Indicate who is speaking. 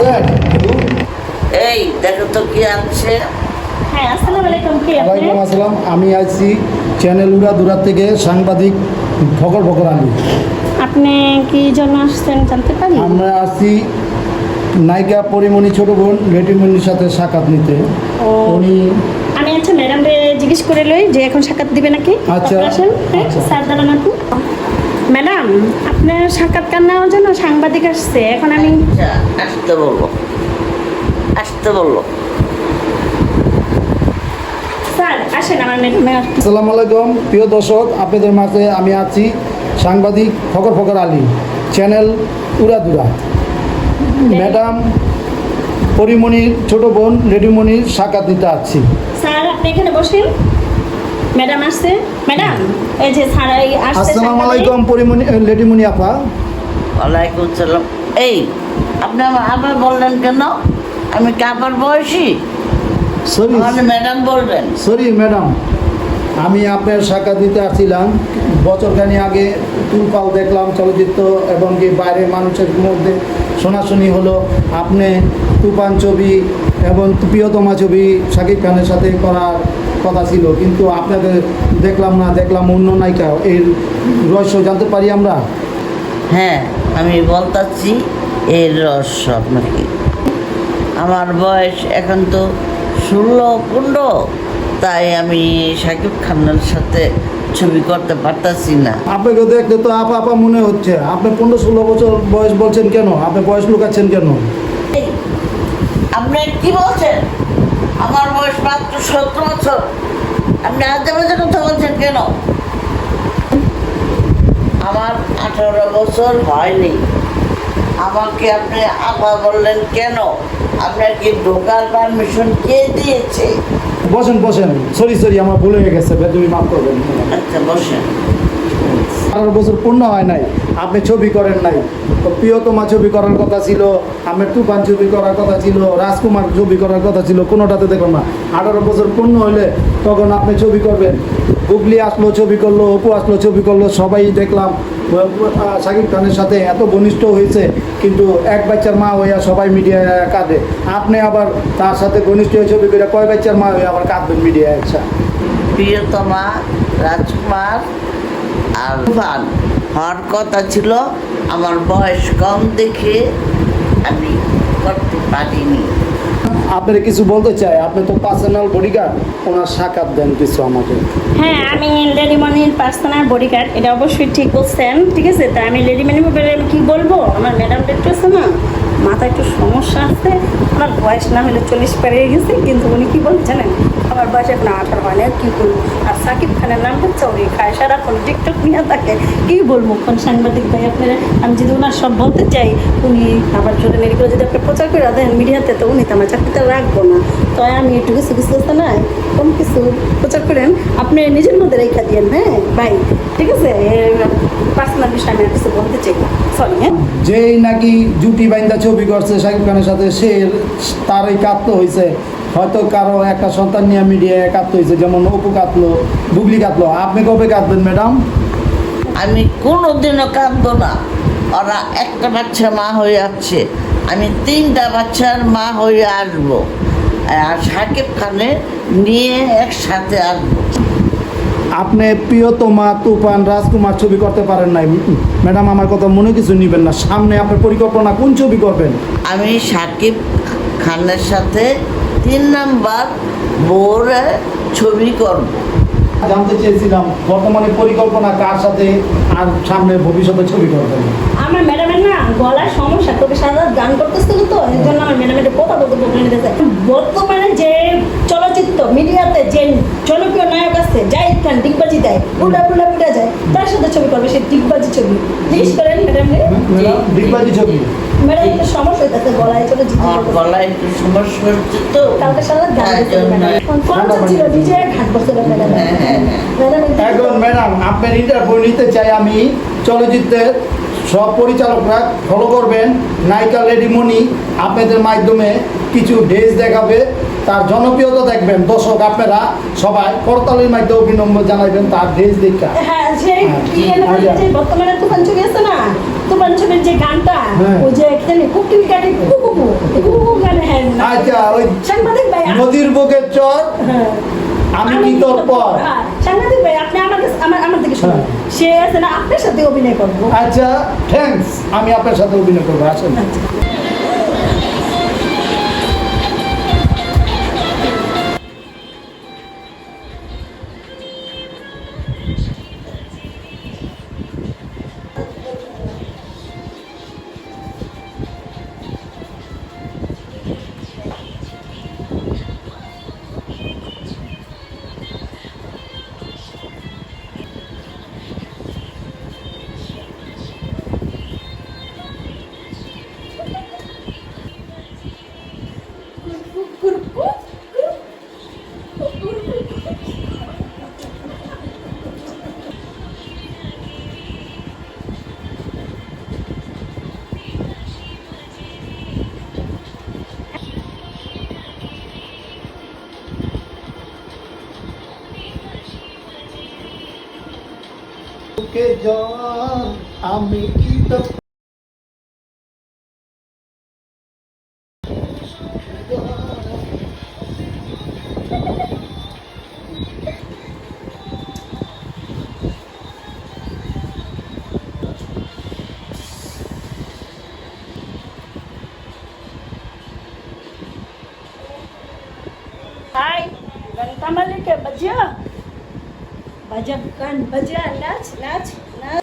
Speaker 1: আছেন
Speaker 2: এই দেখো তো কি আছে।
Speaker 3: হ্যাঁ
Speaker 1: ওয়ালাইকুম আসসালাম আমি আইছি চ্যানেল উড়া দুরা থেকে সাংবাদিক ফকর ফকর আলী।
Speaker 3: আপনি কি জন্য আসছেন জানতে পারি?
Speaker 1: আমরা আসছি নায়িকা পরিমণি ছোট বোন লেটিমণির সাথে সাক্ষাৎ নিতে।
Speaker 3: ও।
Speaker 1: উনি
Speaker 3: আমি আচ্ছা ম্যাডাম রে জিজ্ঞেস করে লই যে এখন সাক্ষাৎ দিবে নাকি?
Speaker 1: আচ্ছা।
Speaker 3: হ্যাঁ,
Speaker 1: আচ্ছা।
Speaker 3: স্যার দাঁড়ান আপু ম্যাডাম আপনার সাক্ষাৎকার নেওয়ার জন্য সাংবাদিক আসছে এখন আমি
Speaker 2: আচ্ছা আসতে বলব। আসতে বলল
Speaker 3: স্যার আসেন আমার ম্যাডামের
Speaker 1: আসসালামু আলাইকুম প্রিয় দর্শক আপনাদের মাঝে আমি আছি সাংবাদিক ফকর ফকর আলী চ্যানেল উড়া দুরা ম্যাডাম পরিমণির ছোট বোন লেডিমণির সাক্ষাৎ দিতে আসছি।
Speaker 3: স্যার আপনি এখানে বসেন। ম্যাডাম আসছে? ম্যাডাম এই যে স্যার এই আসছে
Speaker 1: আসসালামু। আলাইকুম পরিমণি লেডিমণি আপা।
Speaker 2: ওয়ালাইকুম সালাম। এই আপনি আমা- আবার বললেন কেন? আমি কাপার বয়সী?
Speaker 1: সরি।
Speaker 2: মানে ম্যাডাম বলবেন।
Speaker 1: Sorry madam. আমি আপনার সাক্ষাৎ দিতে আসছিলাম। বছরখানি আগে তুলপাল দেখলাম চলচ্চিত্র এবং কি বাইরের মানুষের মধ্যে শোনাশুনি হলো। আপনি তুফান ছবি এবং প্রিয়তমা ছবি শাকিব খানের সাথে করার কথা ছিল কিন্তু আপনাকে দেখলাম না দেখলাম অন্য নায়িকা এর রহস্য জানতে পারি আমরা?
Speaker 2: হ্যাঁ আমি বলতাছি এর রহস্য আপনাকে। আমার বয়স এখন তো ষোলো পনেরো তাই আমি শাকিব খানের সাথে ছবি করতে পারতাছি না।
Speaker 1: আপনাকে দেখতে তো আপা আপা মনে হচ্ছে। আপনি পনেরো ষোলো বছর বয়স বলছেন কেন? আপনি বয়স লুকাচ্ছেন কেন?
Speaker 2: আপনি কি বলছেন? আমার বয়স মাত্র সতেরো বছর। আপনি আজে বাজে কথা বলছেন কেন? আমার আঠারো বছর হয়নি। আমাকে আপনি আপা বললেন কেন? আপনার কি ঢোকার পারমিশন কে দিয়েছে?
Speaker 1: বসেন বসেন। সরি সরি আমার ভুলে গেছে। তুমি মাফ করবেন।
Speaker 2: আচ্ছা বসেন।
Speaker 1: আঠারো বছর পূর্ণ হয় নাই। আপনি ছবি করেন নাই। প্রিয়তমা ছবি করার কথা ছিল, আমের তুফান ছবি করার কথা ছিল, রাজকুমার ছবি করার কথা ছিল, কোনোটাতে দেখো না। আঠারো বছর পূর্ণ হলে তখন আপনি ছবি করবেন। গুগলি আসলো, ছবি করল, অপু আসলো, ছবি করল, সবাই দেখলাম। শাকিব খানের সাথে এত ঘনিষ্ঠ হয়েছে, কিন্তু এক বাচ্চার মা হইয়া সবাই মিডিয়ায় কাঁদে। আপনি আবার তার সাথে ঘনিষ্ঠ হয়ে ছবি করে কয় বাচ্চার মা হয়ে আবার কাঁদবেন মিডিয়ায়? আচ্ছা।
Speaker 2: প্রিয়তমা, রাজকুমার আর তুফান হওয়ার কথা ছিল আমার বয়স কম দেখে আমি করতে পারিনি।
Speaker 1: আপনারা কিছু বলতে চাই আপনি তো পার্সোনাল বডিগার্ড ওনার সাক্ষাৎ দেন কিছু আমাকে।
Speaker 3: হ্যাঁ আমি লেডিমনির পার্সোনাল বডিগার্ড এটা অবশ্যই ঠিক বলছেন ঠিক আছে? তা আমি লেডিমনি ব্যাপারে আমি কি বলব? আমার ম্যাডাম আছে না? মাথায় একটু সমস্যা আছে আমার বয়স না হলে চল্লিশ পেরিয়ে গেছে কিন্তু উনি কি বলছেন? জানেন আমার বয়স এখন আঠারো হয় না কী করব আর সাকিব খানের নামটা চৌরি খায় সারাক্ষণ টিকটক নিয়ে থাকে। কী বলব কোন সাংবাদিক ভাই আপনারা? আমি যদি ওনার সব বলতে চাই, উনি আবার যদি মেডিকেল যদি আপনি প্রচার করে দেন মিডিয়াতে, তো উনি তো আমার চাকরিটা রাখব না। তো আমি একটু কিছু আছে না কম কিছু প্রচার করেন। আপনি নিজের মধ্যে রেখা দিয়েন হ্যাঁ? ভাই, ঠিক আছে? পার্সোনাল বিষয়ে আমি কিছু বলতে চাই সরি হ্যাঁ?
Speaker 1: যেই নাকি জুটি বাইন্দা ছবি করছে শাকিব খানের সাথে, সে তারই কাঁদতে হয়েছে হয়তো কারও একটা সন্তান নিয়ে মিডিয়ায় কাঁদতে হয়েছে যেমন অপু কাঁদলো বুগলি কাঁদলো। আপনি কবে কাঁদবেন ম্যাডাম?
Speaker 2: আমি কোনোদিনও কাঁদবো না। ওরা একটা বাচ্চা মা হয়ে আসছে আমি তিনটা বাচ্চার মা হয়ে আসব। আর সাকিব খানে নিয়ে একসাথে আসব।
Speaker 1: আপনি প্রিয়তমা তুফান রাজকুমার ছবি করতে পারেন নাই। ম্যাডাম আমার কথা মনে কিছু নিবেন না। সামনে আপনার পরিকল্পনা কোন ছবি করবেন?
Speaker 2: আমি সাকিব খানের সাথে তিন নাম্বার বোরে ছবি করব।
Speaker 1: জানতে চেয়েছিলাম, বর্তমানে পরিকল্পনা কার সাথে আর সামনে ভবিষ্যতে ছবি করবেন?
Speaker 3: আমার ম্যাডামের না গলার সমস্যা তোকে সারা গান করতেছিল তো এর জন্য আমার ম্যাডামের কথা বলতে প্রবলেম দিতেছে বর্তমানে যে চলচ্চিত্র মিডিয়াতে যে জনপ্রিয় নায়ক আছে জাহিদ খান ডিগবাজি দেয় উল্টা পুল্টা পুল্টা যায় তার সাথে ছবি করবে সে ডিগবাজি ছবি। জিজ্ঞেস করেন ম্যাডাম
Speaker 1: ম্যাডাম ডিগবাজি ছবি।
Speaker 3: ম্যাডাম একটু সমস্যা হইতেছে গলায় চলে
Speaker 2: গলায় একটু সমস্যা হচ্ছে তো।
Speaker 3: কালকে সারা রাত গান
Speaker 2: তাই
Speaker 3: করতেছিল
Speaker 2: জন্য
Speaker 3: ম্যাডাম। কনসার্ট ছিল ডিজে ঘাট বসছিল
Speaker 2: হ্যাঁ, হ্যাঁ, হ্যাঁ।
Speaker 3: ম্যাডাম
Speaker 1: এখন ম্যাডাম আপনার ইন্টারভিউ নিতে চাই আমি চলচ্চিত্রের সব পরিচালকরা ফলো করবেন নায়িকা লেডি মনি আপনাদের মাধ্যমে কিছু ড্রেস দেখাবে তার জনপ্রিয়তা দেখবেন দর্শক আপনারা সবাই করতালির মাধ্যমে অভিনন্দন জানাবেন তার ড্রেস দেখা
Speaker 3: হ্যাঁ যে
Speaker 1: হ্যাঁ,
Speaker 3: বলে
Speaker 1: আচ্ছা।
Speaker 3: বর্তমানে তুফান ছবি আছে না তুফান ছবির যে গানটা
Speaker 1: হ্যাঁ।
Speaker 3: ওই যে এখানে কুকিং কাটে কুকুকু
Speaker 1: আচ্ছা ওই
Speaker 3: সাংবাদিক ভাই
Speaker 1: নদীর বুকের চর
Speaker 3: হ্যাঁ।
Speaker 1: আমি তোর পর
Speaker 3: আপনি আমার কাছে- আমার শুনুন
Speaker 1: হ্যাঁ।
Speaker 3: সে আছে না আপনার সাথে অভিনয় করব।
Speaker 1: আচ্ছা থ্যাংকস আমি আপনার সাথে অভিনয় করব আসেন।
Speaker 3: আচ্ছা।
Speaker 1: বুকে জ্বর আমি কি
Speaker 3: Hai, Garita Malik ke Baja? Baja bukan Baja, Naj,
Speaker 1: Naj, Naj.